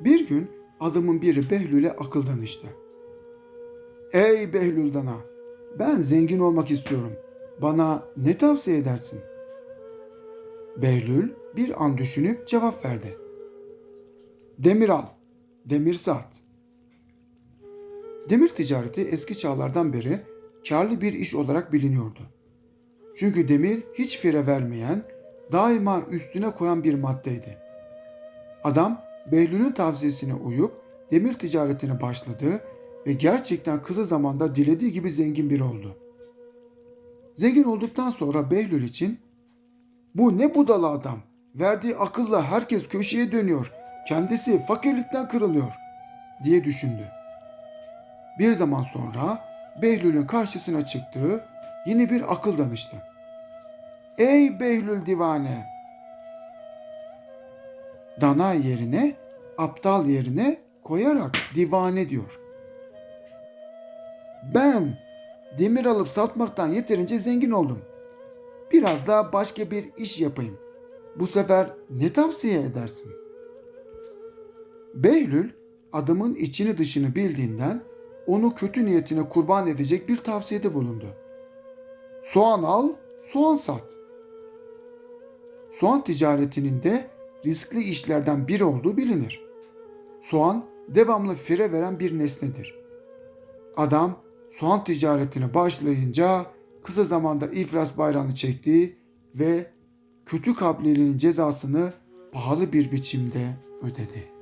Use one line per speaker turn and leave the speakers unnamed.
Bir gün adamın biri Behlül'e akıl danıştı. Ey Behlül Dana, ben zengin olmak istiyorum. Bana ne tavsiye edersin? Behlül bir an düşünüp cevap verdi. Demir al, demir sat. Demir ticareti eski çağlardan beri karlı bir iş olarak biliniyordu. Çünkü demir hiç fire vermeyen, daima üstüne koyan bir maddeydi. Adam Behlül'ün tavsiyesine uyup demir ticaretine başladı ve gerçekten kısa zamanda dilediği gibi zengin biri oldu. Zengin olduktan sonra Behlül için bu ne budala adam. Verdiği akılla herkes köşeye dönüyor. Kendisi fakirlikten kırılıyor diye düşündü. Bir zaman sonra Behlül'ün karşısına çıktığı yeni bir akıl danıştı. Ey Behlül divane! Dana yerine, aptal yerine koyarak divane diyor. Ben demir alıp satmaktan yeterince zengin oldum. Biraz daha başka bir iş yapayım. Bu sefer ne tavsiye edersin? Behlül adamın içini dışını bildiğinden onu kötü niyetine kurban edecek bir tavsiyede bulundu. Soğan al, soğan sat. Soğan ticaretinin de riskli işlerden biri olduğu bilinir. Soğan devamlı fire veren bir nesnedir. Adam soğan ticaretine başlayınca kısa zamanda iflas bayrağını çekti ve kötü kabliliğinin cezasını pahalı bir biçimde ödedi.